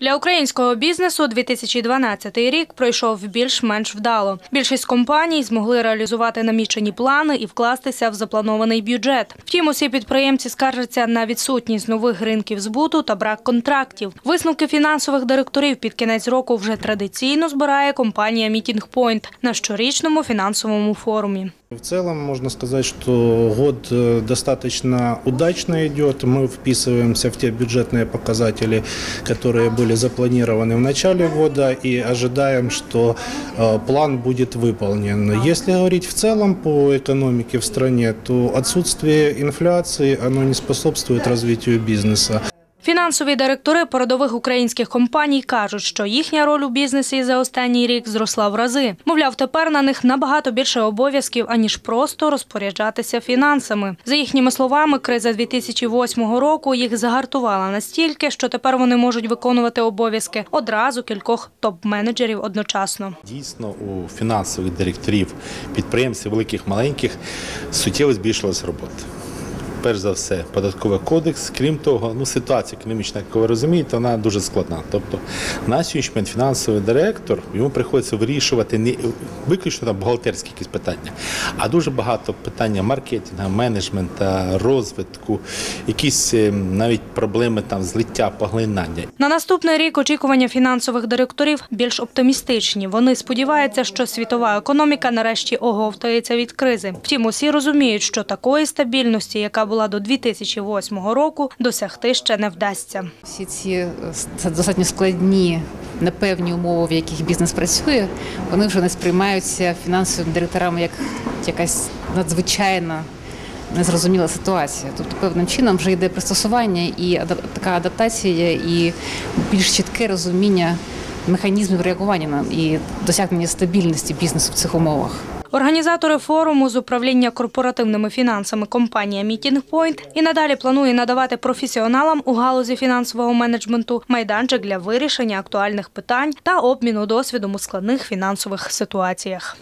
Для українського бізнесу 2012 рік пройшов більш-менш вдало. Більшість компаній змогли реалізувати намічені плани і вкластися в запланований бюджет. Втім, усі підприємці скаржаться на відсутність нових ринків збуту та брак контрактів. Висновки фінансових директорів під кінець року вже традиційно збирає компанія Meeting Point на щорічному фінансовому форумі. В целом можно сказать, что год э, достаточно удачно идет. Мы вписываемся в те бюджетные показатели, которые были запланированы в начале года и ожидаем, что э, план будет выполнен. Если говорить в целом по экономике в стране, то отсутствие инфляции оно не способствует развитию бизнеса. Фінансові директори передових українських компаній кажуть, що їхня роль у бізнесі за останній рік зросла в рази. Мовляв, тепер на них набагато більше обов'язків, аніж просто розпоряджатися фінансами. За їхніми словами, криза 2008 року їх загартувала настільки, що тепер вони можуть виконувати обов'язки одразу кількох топ-менеджерів одночасно. Дійсно, у фінансових директорів підприємців, великих маленьких, суттєво збільшилась робота. Перш за все, податковий кодекс. Крім того, ну ситуація економічна, як ви розумієте, вона дуже складна. Тобто, на сьогоднішній фінансовий директор йому приходиться вирішувати не виключно там бухгалтерські якісь питання, а дуже багато питання маркетингу, менеджмента, розвитку, якісь е, навіть проблеми там злиття, поглинання. На наступний рік очікування фінансових директорів більш оптимістичні. Вони сподіваються, що світова економіка нарешті оговтається від кризи. Втім, усі розуміють, що такої стабільності, яка була до 2008 року, досягти ще не вдасться. Всі ці е, достатньо складні, непевні умови, в яких бізнес працює, вони вже не сприймаються фінансовими директорами як якась надзвичайна незрозуміла ситуація. Тобто, певним чином вже йде пристосування і така адаптація, і більш чітке розуміння механізмів реагування і досягнення стабільності бізнесу в цих умовах. Організатори форуму з управління корпоративними фінансами компанія Мітінг Пойнт і надалі планує надавати професіоналам у галузі фінансового менеджменту майданчик для вирішення актуальних питань та обміну досвідом у складних фінансових ситуаціях.